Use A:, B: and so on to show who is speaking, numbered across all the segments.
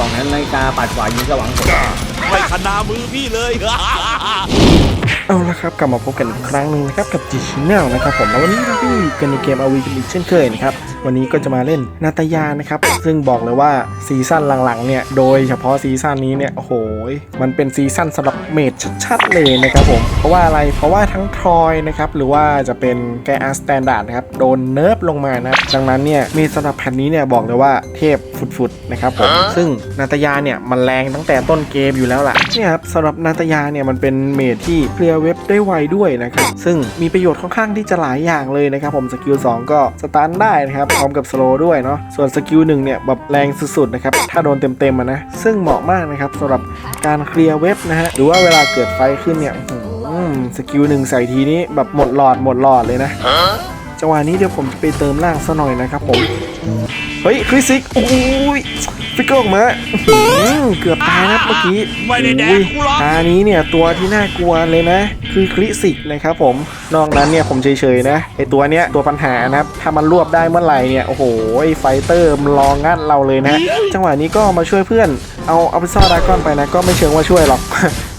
A: สองนั้นนาฬิกาปัดขวายิงกระหวังผม
B: ไม่ขนามือพี่เลย
C: เอาละครับกลับมาพบกันอีกครั้งหนึ่งนะครับกับจีชแนลนะครับผมแล้ววันนี้เราก็อยู่กันในเกมอาวีกันอีกเช่นเคยนะครับวันนี้ก็จะมาเล่นนาตายานะครับ ซึ่งบอกเลยว่าซีซั่นหลังๆเนี่ยโดยเฉพาะซีซั่นนี้เนี่ยโอ้โหมันเป็นซีซั่นสำหรับเมดชัดๆเลยนะครับผมเพราะว่าอะไรเพราะว่าทั้งทรอยนะครับหรือว่าจะเป็นแกอาสแตนดาร์ดนะครับโดนเนิร์ฟลงมานะครับดังนั้นเนี่ยมีสำหรับแผ่นนี้เนี่ยบอกเลยว่าเทพฟุดๆนะครับผมซึ่งนาตายาเนี่ยมันแรงตั้งแต่ต้นเกมอยู่แล้วล่ะเนี่ยครับสำหรับนาตายาเนี่ยมันเป็นเมดที่เคลียร์เว็บได้ไวด้วยนะครับ ซึ่งมีประโยชน์ค่อนข้างที่จะหลายอย่างเลยนะครับผมสกิล2ก็สตาร์ทได้นะครับพร้อมกับสโลด้วยเนาะส่วนสกิล1เนี่ยแบบแรงสุดๆนะครับถ้าโดนเต็มๆอะนะซึ่งเหมาะมากนะครับสำหรับการเคลียร์เว็บนะฮะหรือว่าเวลาเกิดไฟขึ้นเนี่ยอื้อหือสกิลหนึ่งใส่ทีนี้แบบหมดหลอดหมดหลอดเลยนะ จังหวะนี้เดี๋ยวผมจะไปเติมล่างซะหน่อยนะครับผม เฮ้ยคริสซิกโอ้ยฟิกเกอร์ออกมาอื้อหือเกือบตายนะเมื่อกี้
B: ไม่ได้แดก
C: อุ้ย
B: กูหรอก
C: ตานี้เนี่ยตัวที่น่ากลัวเลยนะ คือคริสิกนะครับผม นอกนั้นเนี่ยผมเฉยๆนะไอตัวเนี้ยตัวปัญหานะครับถ้ามันรวบได้เมื่อไหร่เนี่ยโอ้โหไอไฟเตอร์มันรองัดเราเลยนะ จังหวะนี้ก็มาช่วยเพื่อน เอาเอาไปซ่อดากอนไปนะ ก็ไม่เชิงว่าช่วยหรอก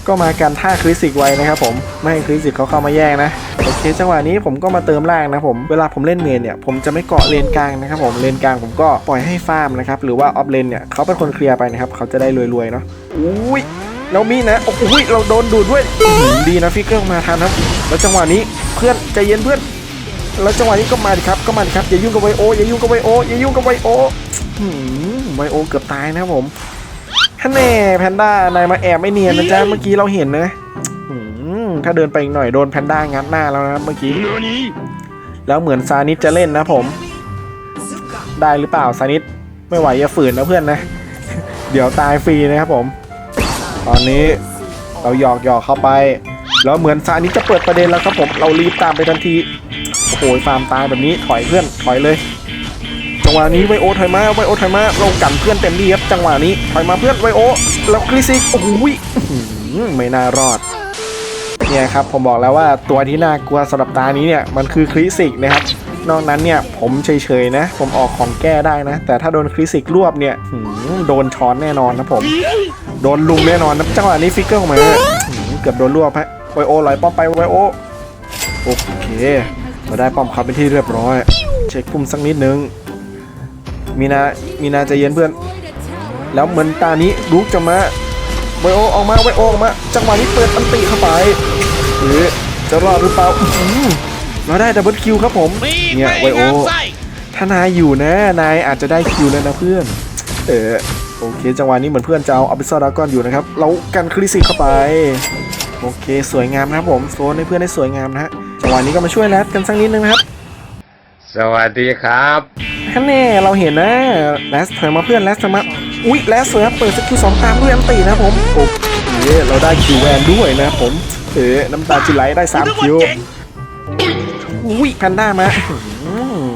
C: ก็มากันท่าคริสิกไว้นะครับผมไม่ให้คริสิกเขาเข้ามาแย่งนะโอ เคจังหวะนี้ผมก็มาเติมล่างนะผมเวลาผมเล่นเมนเนี่ยผมจะไม่เกาะเลนกลางนะครับผมเลนกลางผมก็ปล่อยให้ฟาร์มนะครับหรือว่าออฟเลนเนี่ยเขาเป็นคนเคลียร์ไปนะครับเขาจะได้รวยๆเนาะอุ้ยแล้วมีนะโอ้โหเราโดนดูดด้วยดีนะฟิกเกอร์มาทันครับ แล้วจังหวะนี้เพื่อนใจเย็นเพื่อน แล้วจังหวะนี้ก็มาดิครับก็มาดิครับอย่ายุ่งกับไวโออย่ายุ่งกับไวโออย่ายุ่งกับไวโอไวโอเกือบตายนะผมฮันแน่แพนด้านายมาแอบไม่เนียนนะจ๊ะเมื่อกี้เราเห็นนะ ถ้าเดินไปอีกหน่อยโดนแพนด้างัดหน้าแล้วนะครับเมื่อกี้แล้วเหมือนซานิสจะเล่นนะผม ได้หรือเปล่าซานิสไม่ไหวอย่าฝืนนะเพื่อนนะ เดี๋ยวตายฟรีนะครับผม ตอนนี้เราหยอกหยอกเข้าไป แล้วเหมือนซานิสจะเปิดประเด็นแล้วครับผมเรารีบตามไปทันทีโอ้โหฟาร์มตายแบบนี้ถอยเพื่อนถอยเลยจังหวะนี้ไวโอถอยมาไวโอถอยมาเรากันเพื่อนเต็มที่ครับจังหวะนี้ถอยมาเพื่อนไวโอแล้วคริสิกโอ้โหยอื้อหือไม่น่ารอด เนี่ยครับผมบอกแล้วว่าตัวที่น่ากลัวสำหรับตานี้เนี่ยมันคือคริสิกนะครับนอกนั้นเนี่ยผมเฉยๆนะ ผมออกของแก้ได้นะ แต่ถ้าโดนคริสิกรวบเนี่ยโดนช้อนแน่นอนนะผม โดนลุมแน่นอนนะจังหวะนี้ฟิกเกอร์ออกมาหืมเกือบโดนรวบฮะไวโอไหลป้อมไปไวโอโอเคเราได้ป้อมเขาเป็นที่เรียบร้อย เช็คปุ่มสักนิดนึงมีนา มีนาใจเย็นเพื่อน แล้วเหมือนตานี้ลุกจะมาไวโอออกมาไวโอออกมา จังหวะนี้เปิดอันติเข้าไป หรือจะรอดหรือเปล่าอื้อหือเราได้ดับเบิลคิวครับผม
B: มี
C: เนี่ย
B: ไม่
C: ไวโอ
B: งามไส้
C: ถ้านายอยู่นะนายอาจจะได้คิวแล้วนะเพื่อน เออโอเค จังหวะนี้เหมือนเพื่อนจะเอาอัพเซอร์ดากอนอยู่นะครับเรากันคริสิกเข้าไป โอเค สวยงามนะครับผมโซนให้เพื่อนได้สวยงามนะฮะจังหวะนี้ก็มาช่วยแรดกันสักนิดนึงนะครับ
A: สวัสดีครับ
C: ท่านแน่เราเห็นนะแรสถอยมาเพื่อนแรสถอยมาอุ๊ยแรสสวยครับเปิดสกิลสองตามด้วยอันตีนะครับผมโอเคเราได้คิวแวนด้วยนะครับผม เออน้ำตาจิไหลได้สามคิวอุ้ยแพนด้ามาอื้อหือ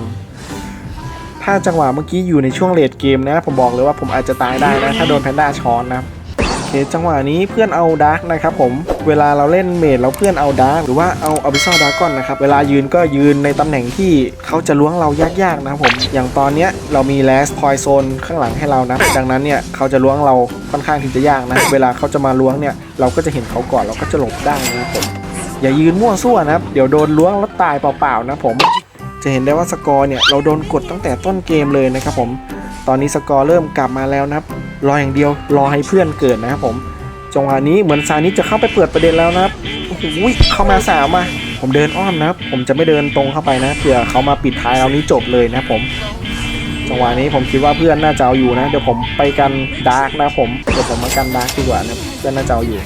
C: ถ้าจังหวะเมื่อกี้อยู่ในช่วงเลดเกมนะ ผมบอกเลยว่าผมอาจจะตายได้นะ ถ้าโดนแพนด้าช้อนนะโอเค จังหวะนี้เพื่อนเอาดาร์กนะครับผมเวลาเราเล่นเมดแล้วเพื่อนเอาดาร์กหรือว่าเอาอ b ิซ l ดาร์กอนนะครับเวลายืนก็ยืนในตำแหน่งที่เขาจะล้วงเรายากๆนะครับผมอย่างตอนเนี้ยเรามีแลสพอยโซนข้างหลังให้เรานะดังนั้นเนี่ยเขาจะล้วงเราค่อนข้างที่จะยากนะเวลาเขาจะมาล้วงเนี่ยเราก็จะเห็นเขาก่อนเราก็จะหลบได้นะครับผมอย่ายืนมั่วซั่วนะครับเดี๋ยวโดนล้วงแล้วตายเปล่าๆนะผมจะเห็นได้ว่าสกอร์เนี่ยเราโดนกดตั้งแต่ต้นเกมเลยนะครับผม ตอนนี้สกอร์เริ่มกลับมาแล้วนะครับ รออย่างเดียว รอให้เพื่อนเกิดนะครับผมจังหวะนี้เหมือนซานิจะเข้าไปเปิดประเด็นแล้วนะครับโอ้โหเข้ามาสามมา ผมเดินอ้อมนะครับ ผมจะไม่เดินตรงเข้าไปนะเผื่อเขามาปิดท้ายเรานี้จบเลยนะผมจังหวะนี้ผมคิดว่าเพื่อนน่าจะเอาอยู่นะเดี๋ยวผมไปกันดาร์กนะผมเดี๋ยวผมมากันดาร์กดีกว่านะเพื่อนน่าจะเอาอยู่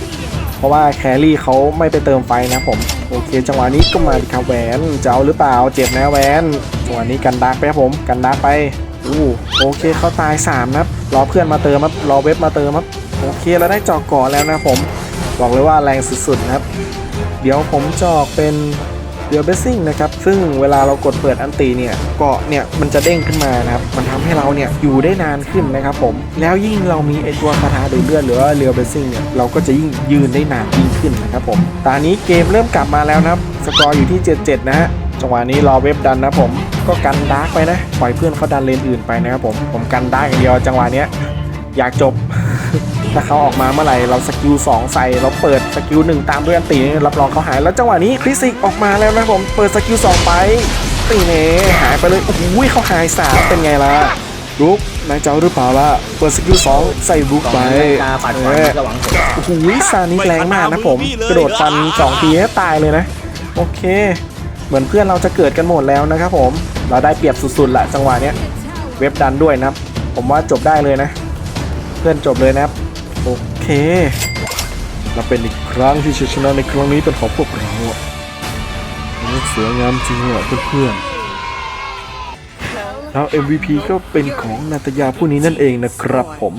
C: เพราะว่าแครี่เขาไม่ไปเติมไฟนะผมโอเค จังหวะนี้ก็มาดิครับแหวนจะเอาหรือเปล่าเจ็บนะแหวนจังหวะนี้กันดาร์กไปครับผมกันดาร์กไปอู้โอเคเขาตาย3นะครับ รอเพื่อนมาเติมครับรอเว็บมาเติมครับโอเคเราได้จอกก่อนแล้วนะผมบอกเลยว่าแรงสุดๆนะครับ เดี๋ยวผมจอกเป็นเดียวเบสซิ่งนะครับ ซึ่งเวลาเรากดเปิดอันตีเนี่ยเกาะเนี่ยมันจะเด้งขึ้นมานะครับ มันทำให้เราเนี่ยอยู่ได้นานขึ้นนะครับผม แล้วยิ่งเรามีไอตัวคาถาดูดเลือดหรือว่าเรียวเบสซิ่งเนี่ยเราก็จะยิ่งยืนได้นานยิ่งขึ้นนะครับผม ตอนนี้เกมเริ่มกลับมาแล้วนะครับ สกอร์อยู่ที่ 7-7 นะฮะ จังหวะนี้รอเว็บดันนะผม ก็กันดาร์กไปนะ ปล่อยเพื่อนเขาดันเลนอื่นไปนะครับผมผมกันดาร์กอย่างเดียวจังหวะเนี้ยอยากจบ ถ้าเขาออกมาเมื่อไหร่เราสกิล2ใส่เราเปิดสกิล1ตามด้วยอันตีนี่รับรองเขาหายแล้วจังหวะนี้คริสิกออกมาแล้วนะผมเปิดสกิล2ไปตีเน่หายไปเลยโอ้โหเขาหายสามเป็นไงล่ะลุกนายเจ้าหรือเปล่าล่ะเปิดสกิล2ใส่ลุก
A: กล่อง
C: ไป
A: นาฬิกาปัดกว่า
C: เอ
A: ยิ
C: อง
A: ก็หวังผล
C: โอ้โหซานิแรงมากนะผม กระโดดฟันสองทีให้ตายเลยนะ โอเค เหมือนเพื่อนเราจะเกิดกันหมดแล้วนะครับผม เราได้เปรียบสุดๆละจังหวะเนี้ยเว็บดันด้วยนะครับ ผมว่าจบได้เลยนะ เพื่อนจบเลยนะครับ โอเคเราเป็นอีกครั้งที่ชัยชนะในครั้งนี้เป็นของพวกเราอะสวยงามจริงเลยอเพื่อนๆแล้ว MVP ก็เป็นของนาตยาผู้นี้นั่นเองนะครับผม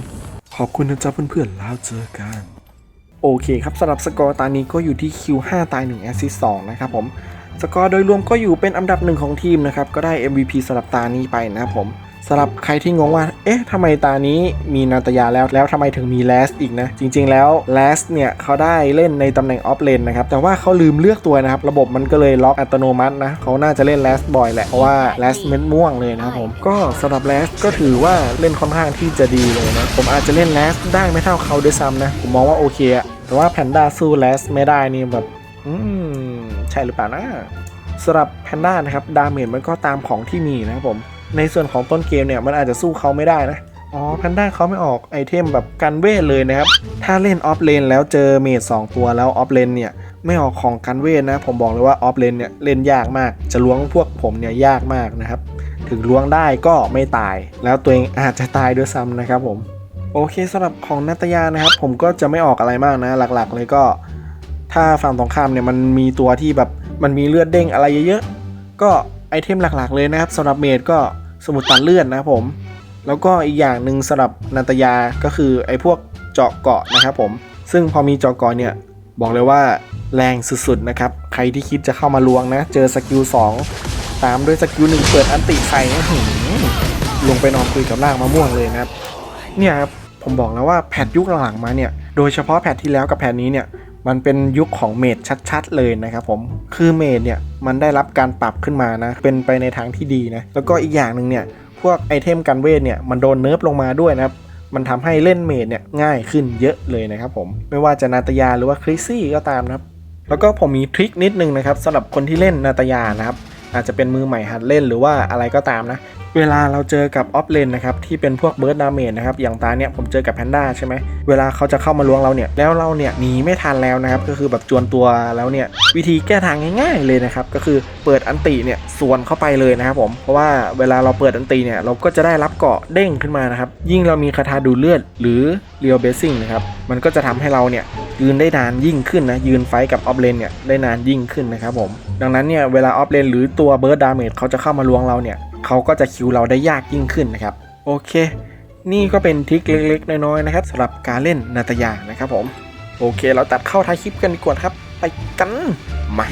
C: ขอบคุณนะจ๊ะเพื่อนๆแล้วเจอกัน โอเคครับสำหรับสกอร์ตานี้ก็อยู่ที่คิว5ตาย1แอสซิส2นะครับผม สกอร์โดยรวมก็อยู่เป็นอันดับหนึ่งของทีมนะครับ ก็ได้ MVP สำหรับตานี้ไปนะครับผมสำหรับใครที่งงว่า เอ๊ะทำไมตานี้มีนาตยาแล้ว แล้วทำไมถึงมีแลสอีกนะ จริงๆแล้วแลสเนี่ยเขาได้เล่นในตำแหน่งออฟเลนนะครับ แต่ว่าเขาลืมเลือกตัวนะครับ ระบบมันก็เลยล็อกอัตโนมัตินะ เขาน่าจะเล่นแลสบ่อยแหละ เพราะว่าแลสเม็ดม่วงเลยนะครับผม ก็สำหรับแลสก็ถือว่าเล่นค่อนข้างที่จะดีเลยนะ ผมอาจจะเล่นแลสได้ไม่เท่าเขาด้วยซ้ำนะ ผมมองว่าโอเคอะแต่ว่าแพนด้าสู้แลสไม่ได้นี่แบบ อืม ใช่หรือเปล่านะสำหรับแพนด้านะครับดาเมจมันก็ตามของที่มีนะครับผม ในส่วนของต้นเกมเนี่ยมันอาจจะสู้เขาไม่ได้นะอ๋อแพนด้าเขาไม่ออกไอเทมแบบกันเวทเลยนะครับ ถ้าเล่นออฟเลนแล้วเจอเมจ2ตัวแล้วออฟเลนเนี่ยไม่ออกของกันเวทนะ ผมบอกเลยว่าออฟเลนเนี่ยเล่นยากมาก จะล้วงพวกผมเนี่ยยากมากนะครับ ถึงล้วงได้ก็ไม่ตาย แล้วตัวเองอาจจะตายด้วยซ้ำนะครับผม โอเคสำหรับของนัตยานะครับ ผมก็จะไม่ออกอะไรมากนะ หลักๆ เลยก็ ถ้าฝั่งตรงข้ามเนี่ยมันมีตัวที่แบบมันมีเลือดเด้งอะไรเยอะๆ ก็ไอเทมหลักๆเลยนะครับสำหรับเมดก็สมุดตัดเลือดนะครับผม แล้วก็อีกอย่างหนึ่งสำหรับนันตยาก็คือไอพวกเจาะเกาะนะครับผม ซึ่งพอมีเจาะเกาะเนี่ยบอกเลยว่าแรงสุดๆนะครับ ใครที่คิดจะเข้ามาลวงนะ เจอสกิล2ตามด้วยสกิลหนึ่งเปิดอันติใส่ลงไปนอนคุยกับล่างมะม่วงเลยนะครับ เนี่ยครับผมบอกแล้วว่าแพทยุคหลังๆมาเนี่ย โดยเฉพาะแพทที่แล้วกับแพทนี้เนี่ย มันเป็นยุคของเมดชัด ๆ เลยนะครับผม คือเมดเนี่ยมันได้รับการปรับขึ้นมานะ เป็นไปในทางที่ดีนะ แล้วก็อีกอย่างหนึ่งเนี่ย พวกไอเทมกันเวทเนี่ยมันโดนเนิร์ฟลงมาด้วยนะครับ มันทำให้เล่นเมดเนี่ยง่ายขึ้นเยอะเลยนะครับผม ไม่ว่าจะนาตยาหรือว่าคริสซี่ก็ตามนะครับ แล้วก็ผมมีทริคนิดนึงนะครับสำหรับคนที่เล่นนาตยานะครับอาจจะเป็นมือใหม่หัดเล่นหรือว่าอะไรก็ตามนะ เวลาเราเจอกับออฟเลนนะครับที่เป็นพวกเบิร์ดดาเมจนะครับอย่างตาเนี่ยผมเจอกับแพนด้าใช่ไหมเวลาเขาจะเข้ามาล้วงเราเนี่ยแล้วเราเนี่ยหนีไม่ทันแล้วนะครับก็คือแบบจวนตัวแล้วเนี่ยวิธีแก้ทางง่าย ๆเลยนะครับก็คือเปิดอันติเนี่ยสวนเข้าไปเลยนะครับผมเพราะว่าเวลาเราเปิดอันติเนี่ยเราก็จะได้รับเกาะเด้งขึ้นมานะครับยิ่งเรามีคาถาดูเลือด หรือเรียวเบสซิ่งนะครับมันก็จะทำให้เราเนี่ยยืนได้นานยิ่งขึ้นนะยืนไฟกับออฟเลนเนี่ยได้นานยิ่งขึ้นนะครับผมดังนั้นเนี่ยเวลาออฟเลนหรือตัวเบิร์ดดาเมจเขาจะเข้ามาลวงเราเนี่ย เขาก็จะคิวเราได้ยากยิ่งขึ้นนะครับ โอเค นี่ก็เป็นทริคเล็กๆ น้อยๆนะครับสำหรับการเล่นนาตยานะครับผม โอเค เราตัดเข้าท้ายคลิปกันดีกว่าครับ ไปกันมา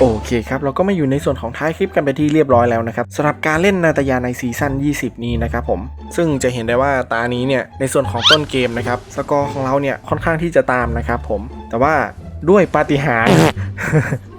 C: โอเคครับ เราก็มาอยู่ในส่วนของท้ายคลิปกันไปที่เรียบร้อยแล้วนะครับสำหรับการเล่นนาตยาในซีซั่น 20 นี้นะครับผม ซึ่งจะเห็นได้ว่าตานี้เนี่ย ในส่วนของต้นเกมนะครับ สกอร์ของเราเนี่ย ค่อนข้างที่จะตามนะครับผม แต่ว่าด้วยปาฏิหาริย์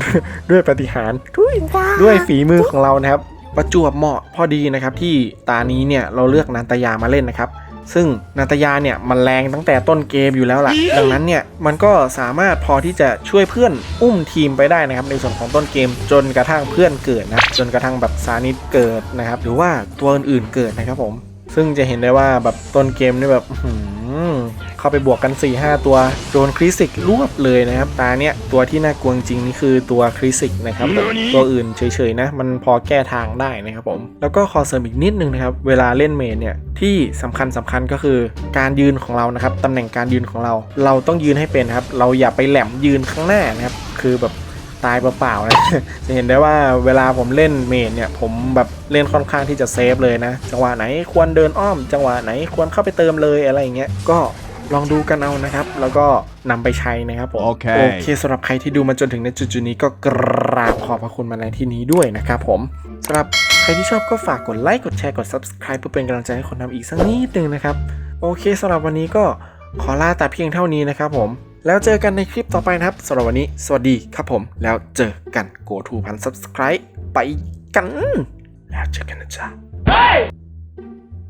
C: ด้วยด้วยปาฏิหาริย์ทุยด้วยฝีมือของเรานะครับ ประจวบเหมาะพอดีนะครับ ที่ตานี้เนี่ยเราเลือกนาตยามาเล่นนะครับ ซึ่งนาตยาเนี่ยมันแรงตั้งแต่ต้นเกมอยู่แล้วล่ะ ดังนั้นเนี่ยมันก็สามารถพอที่จะช่วยเพื่อนอุ้มทีมไปได้นะครับ ในส่วนของต้นเกมจนกระทั่งเพื่อนเกิดนะครับจนกระทั่งแบบซานิดเกิดนะครับ หรือว่าตัวอื่นๆเกิดนะครับผม ซึ่งจะเห็นได้ว่าแบบต้นเกมนี่แบบอื้อหือ เข้าไปบวกกัน 4-5 ตัวโดนคริสิกรวบเลยนะครับ ตาเนี้ยตัวที่น่ากลัวจริงๆนี่คือตัวคริสิกนะครับผมตัวอื่นเฉยๆนะมันพอแก้ทางได้นะครับผม แล้วก็ขอเสริมอีกนิดนึงนะครับ เวลาเล่นเมนเนี่ยที่สำคัญสำคัญก็คือการยืนของเรานะครับตำแหน่งการยืนของเรา เราต้องยืนให้เป็นครับ เราอย่าไปแหลมยืนข้างหน้านะครับคือแบบตายเปล่าๆนะจะเห็นได้ว่าเวลาผมเล่นเมดเนี่ยผมแบบเล่นค่อนข้างที่จะเซฟเลยนะ จังหวะไหนควรเดินอ้อม จังหวะไหนควรเข้าไปเติมเลยอะไรอย่างเงี้ยก็ ลองดูกันเอานะครับ แล้วก็นำไปใช้นะครับผม
B: โอเค
C: โอเคสำหรับใครที่ดูมาจนถึงในจุดๆนี้ก็กราบขอบพระคุณมาในที่นี้ด้วยนะครับผมสำหรับใครที่ชอบก็ฝากกดไลค์กดแชร์กด subscribe เพื่อเป็นกำลังใจให้คนทำอีกสักนิดนึงนะครับ โอเคสำหรับวันนี้ก็ขอลาแต่เพียงเท่านี้นะครับผม แล้วเจอกันในคลิปต่อไปนะครับสำหรับวันนี้สวัสดีครับผม แล้วเจอกัน go to พัน subscribe ไปกัน แล้วเจอกันนะจ๊ะ